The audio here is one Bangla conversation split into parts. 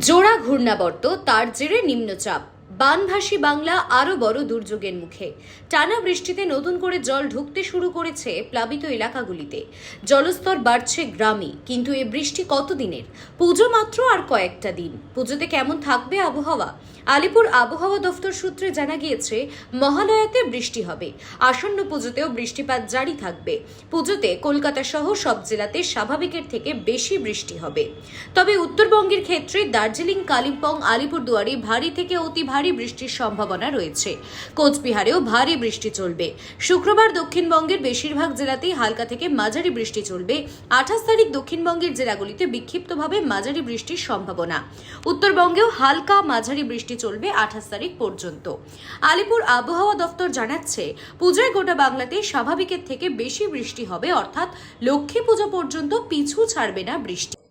জোড়া ঘূর্ণাবর্ত তার জেরে নিম্নচাপ। বানভাসী বাংলা আরও বড় দুর্যোগের মুখে। টানা বৃষ্টিতে নতুন করে জল ঢুকতে শুরু করেছে প্লাবিত এলাকাগুলিতে। জলস্তর বাড়ছে গ্রামে, কিন্তু এ বৃষ্টি কতদিনের? পুজো মাত্র আর কয়েকটা দিন। পুজোতে কেমন থাকবে আবহাওয়া? আলিপুর আবহাওয়া দফতর সূত্রে জানা গিয়েছে, মহালয়াতে বৃষ্টি হবে। আসন্ন পুজোতেও বৃষ্টিপাত জারি থাকবে। পুজোতে কলকাতা সহ সব জেলাতে স্বাভাবিকের থেকে বেশি বৃষ্টি হবে। তবে উত্তরবঙ্গের ক্ষেত্রে দার্জিলিং, কালিম্পং, আলিপুরদুয়ারে ভারী থেকে অতি ভারী বৃষ্টির সম্ভাবনা রয়েছে। কোচবিহারেও ভারী বৃষ্টি চলবে। শুক্রবার দক্ষিণবঙ্গের বেশিরভাগ জেলাতেই হালকা থেকে মাঝারি বৃষ্টি চলবে। আঠাশ তারিখ দক্ষিণবঙ্গের জেলাগুলিতে বিক্ষিপ্তভাবে মাঝারি বৃষ্টির সম্ভাবনা। উত্তরবঙ্গেও হালকা মাঝারি বৃষ্টি চলবে আঠাশ তারিখ পর্যন্ত। আলিপুর আবহাওয়া দফতর জানাচ্ছে, পুজোয় গোটা বাংলাতে স্বাভাবিকের থেকে বেশি বৃষ্টি হবে, অর্থাৎ লক্ষ্মী পুজো পর্যন্ত পিছু ছাড়বে না বৃষ্টি।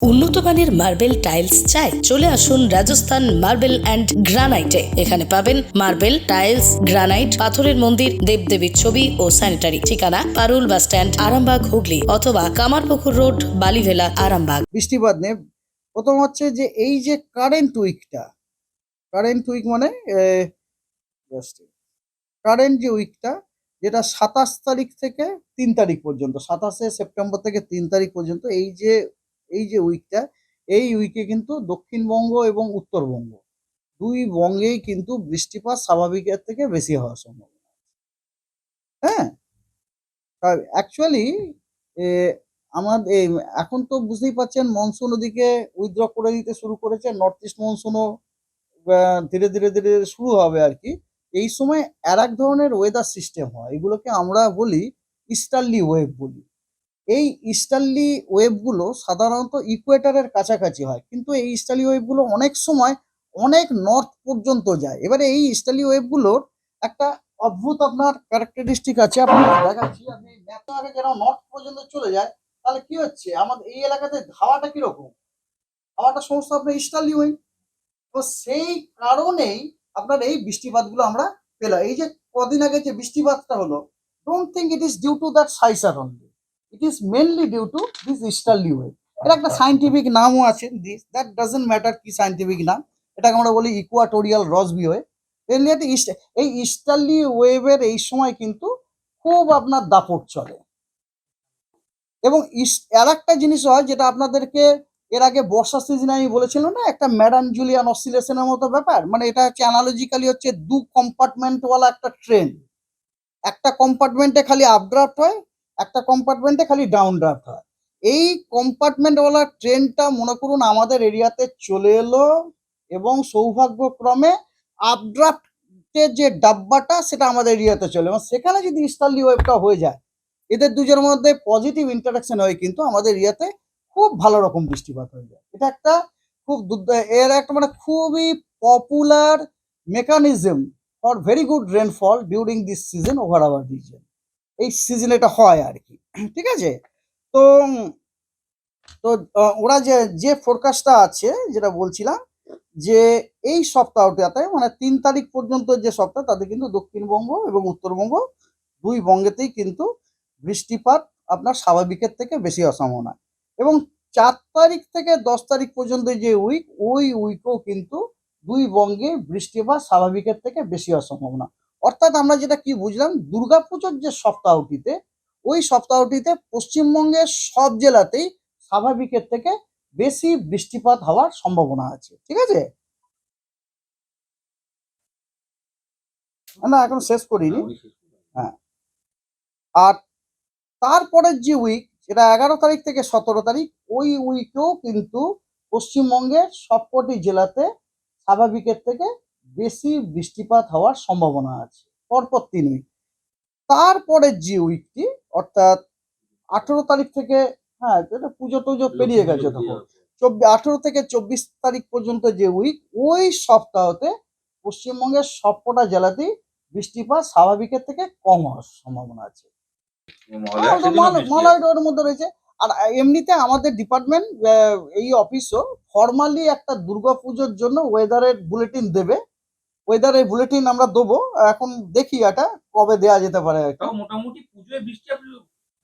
উন্নত মানের মার্বেল টাইলস চাই, চলে আসুন রাজস্থান মার্বেল অ্যান্ড গ্রানাইটে। এখানে পাবেন মার্বেল টাইলস, গ্রানাইট, পাথরের মন্দির, দেবদেবীর ছবি ও স্যানিটারি। ঠিকানা, পারুল বাস স্ট্যান্ড, আরামবাগ, হুগলি অথবা কামারপুকুর রোড, বালিভেলা, আরামবাগ। বৃষ্টিপাত নেই প্রথম হচ্ছে যে এই যে কারেন্ট উইকটা কারেন্ট উইক মানে কারেন্ট যে উইকটা যেটা সাতাশ তারিখ থেকে তিন তারিখ পর্যন্ত, সাতাশে সেপ্টেম্বর থেকে তিন তারিখ পর্যন্ত, এই যে এই যে উইকটা এই উইকে কিন্তু দক্ষিণবঙ্গ এবং উত্তরবঙ্গ, দুই বঙ্গেই কিন্তু বৃষ্টিপাত স্বাভাবিকের থেকে বেশি হওয়ার সম্ভাবনা হ্যাঁ? অ্যাকচুয়ালি আমাদের এখন তো বুঝতেই পারছেন মনসুন ওদিকে উইথড্র করে দিতে শুরু করেছে নর্থ ইস্ট মনসুনও ধীরে ধীরে ধীরে শুরু হবে আর কি। এই সময় আর এক ধরনের ওয়েদার সিস্টেম হয়, এগুলোকে আমরা বলি ইস্টার্লি ওয়েভ বলি। এই ইস্টার্লি ওয়েভগুলো সাধারণত ইকুয়েটারের কাছাকাছি হয়। কিন্তু এই ইস্টার্লি ওয়েভগুলো অনেক সময় অনেক নর্থ পর্যন্ত যায়। এবারে এই ইস্টার্লি ওয়েভগুলোর একটা অদ্ভুত আপনার ক্যারেক্টারিস্টিক আছে। আপনি দেখাচ্ছি, আপনি ম্যাপে আগে যেন নর্থ পর্যন্ত চলে যায়, তাহলে কি হচ্ছে? আমাদের এই এলাকাতে হাওয়াটা কীরকম? হাওয়াটা সমস্ত আপনার ইস্টার্লি ওয়েভ তো সেই কারণেই আপনার এই বৃষ্টিপাতগুলো আমরা পেলাম। এই যে কদিন আগে যে বৃষ্টিপাতটা হলো don't think it is due to that sizer only it is mainly due to this easterly wave এর একটা সাইন্টিফিক নামও আছে দিস দ্যাট ডাজেন্ট ম্যাটার কি সাইন্টিফিক নাম এটাকে আমরা বলি ইকুয়াটোরিয়াল রসবি ওয়েভ মেনলি একটা ইস্ট এই ইস্টার্লি ওয়েভের এই সময় কিন্তু খুব আপনার দাপট চলে। এবং আর একটা জিনিস হয় যেটা আপনাদেরকে এর আগে বর্ষা সিজনে আমি বলেছিলাম না একটা ম্যাডান জুলিয়ান অসিলেশনের মতো ব্যাপার মানে এটা হচ্ছে অ্যানালজিক্যালি হচ্ছে দু কম্পার্টমেন্টওয়ালা একটা ট্রেন একটা কম্পার্টমেন্টে খালি আপড্রাফট হয় একটা কম্পার্টমেন্টে খালি ডাউন ড্রাফট হয় এই কম্পার্টমেন্টওয়ালা ট্রেনটা মনে করুন আমাদের এরিয়াতে চলে এলো এবং সৌভাগ্যক্রমে আপড্রাফটের যে ডাব্বাটা সেটা আমাদের এরিয়াতে চলে এবং সেখানে যদি ইস্টার্লি ওয়েভটা হয়ে যায়, এদের দুজনের মধ্যে পজিটিভ ইন্টারাকশন হয় কিন্তু আমাদের এরিয়াতে খুব ভালো রকম বৃষ্টিপাত হয়ে যায়। এটা একটা খুব এর একটা মানে খুবই popular mechanism for very good rainfall during this season over our region এই সিজনে এটা হয় আর কি ঠিক আছে? তো তো ওরা যে যে ফোরকাস্টটা আছে, যেটা বলছিলাম, যে এই সপ্তাহটাতে মানে তিন তারিখ পর্যন্ত যে সপ্তাহ, তাতে কিন্তু দক্ষিণবঙ্গ এবং উত্তরবঙ্গ দুই বঙ্গেতেই কিন্তু বৃষ্টিপাত আপনার স্বাভাবিকের থেকে বেশি হওয়ার সম্ভাবনা এবং চার তারিখ থেকে দশ তারিখ পর্যন্ত যে উইক ওই উইকও কিন্তু দুই বঙ্গে বৃষ্টিপাত স্বাভাবিকের থেকে বেশি হওয়ার সম্ভাবনা অর্থাৎ আমরা যেটা কি বুঝলাম, দুর্গাপুজোর যে সপ্তাহটিতে, ওই সপ্তাহটিতে পশ্চিমবঙ্গের সব জেলাতেই স্বাভাবিকের থেকে বেশি বৃষ্টিপাত হওয়ার সম্ভাবনা আছে, ঠিক আছে? না এখন শেষ করিনি। হ্যাঁ। আর তারপরের যে উইক যেটা এগারো তারিখ থেকে সতেরো তারিখ, ওই উইকেও কিন্তু পশ্চিমবঙ্গের সবকটি জেলাতে স্বাভাবিকের থেকে বেশি বৃষ্টিপাত হওয়ার সম্ভাবনা আছে। পরপর তিন উইক তারপরের যে উইকটি অর্থাৎ আঠেরো তারিখ থেকে হ্যাঁ এটা পুজো টুজো পেরিয়ে গেছে তখন। চব্বিশ আঠেরো থেকে চব্বিশ তারিখ পর্যন্ত যে উইক ওই সপ্তাহতে পশ্চিমবঙ্গের সবকটা জেলাতেই বৃষ্টিপাত স্বাভাবিকের থেকে কম হওয়ার সম্ভাবনা আছে। মালয়। ওর মধ্যে রয়েছে। আর এমনিতে আমাদের ডিপার্টমেন্ট এই অফিসও ফর্মালি একটা দুর্গাপুজোর জন্য ওয়েদারের বুলেটিন দেবে। ওয়েদারের বুলেটিন আমরা দেবো। এখন দেখি এটা কবে দেয়া যেতে পারে আর কি। মোটামুটি পুজোয় বৃষ্টি আপনি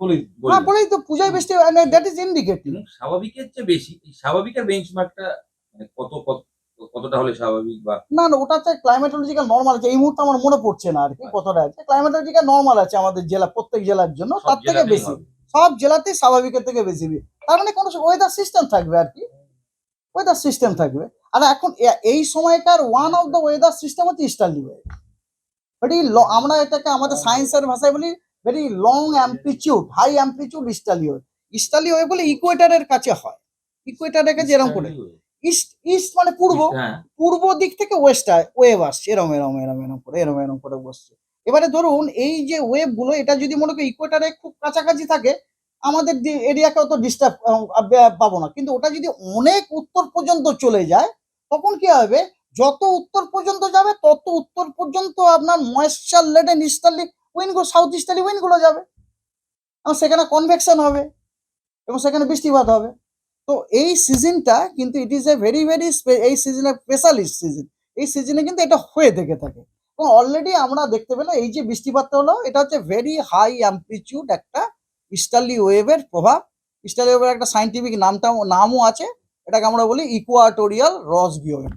বলে হ্যাঁ। বলেই তো পূজায় বৃষ্টি দ্যাট ইজ ইন্ডিকেটিভ স্বাভাবিকের চেয়ে বেশি এই স্বাভাবিকের বেঞ্চমার্কটা মানে কত কত কতটা হলে স্বাভাবিক বা না না ওটা হচ্ছে ক্লাইমেটোলজিক্যাল নর্মাল আছে এই মুহূর্তে আমার মনে পড়ছে না আর কি কতটা আছে। ক্লাইমেটোলজিক্যাল নর্মাল আছে আমাদের জেলা প্রত্যেক জেলার জন্য সব তার থেকে বেশি। সব জেলাতেই স্বাভাবিকের থেকে বেশি। তার মানে কোনো ওয়েদার সিস্টেম থাকবে আর কি। ওয়েদার সিস্টেম থাকবে। আর এখন এই সময়কার one of the weather system হচ্ছে ইস্টার্লি ওয়েভ ভেরি আমরা এটাকে আমাদের সায়েন্সের ভাষায় বলি very long amplitude high amplitude easterly wave easterly wave বলে ইকুয়েটারের কাছে হয়। ইকুয়েটারের কাছে এরকম করে। ইস্ট ইস্ট মানে পূর্ব। হ্যাঁ। পূর্ব দিক থেকে ওয়েস্ট ওয়েভ আসছে। এরম এরম এরম এরম করে এরম এরম করে বসছে। এবারে ধরুন এই যে ওয়েভগুলো এটা যদি মনে করি ইকুয়েটারে খুব কাছাকাছি থাকে আমাদের এরিয়াকে অত ডিস্টার্ব পাবো না। কিন্তু ওটা যদি অনেক উত্তর পর্যন্ত চলে যায়, তখন কি হবে? যত উত্তর পর্যন্ত যাবে, তত উত্তর পর্যন্ত আপনার ময়েশ্চার লেডেন ইস্টার্লি উইন্ডগুলো সাউথ ইস্টার্লি উইন্ডগুলো যাবে। এবং সেখানে কনভেকশন হবে এবং সেখানে বৃষ্টিপাত হবে। তো এই সিজনটা কিন্তু it is a very very এই সিজনে স্পেশালিস্ট সিজন এই সিজনে কিন্তু এটা হয়ে থেকে থাকে। এবং অলরেডি আমরা দেখতে পেলাম, এই যে বৃষ্টিপাতটা হলো, এটা হচ্ছে ভেরি হাই অ্যাম্পলিচিউড একটা ইস্টার্লি ওয়েভের প্রভাব। ইস্টার্লি ওয়েভের একটা সাইন্টিফিক নামটা নামও আছে। এটাকে আমরা বলি ইকুয়াটোরিয়াল রস বিওয়েভ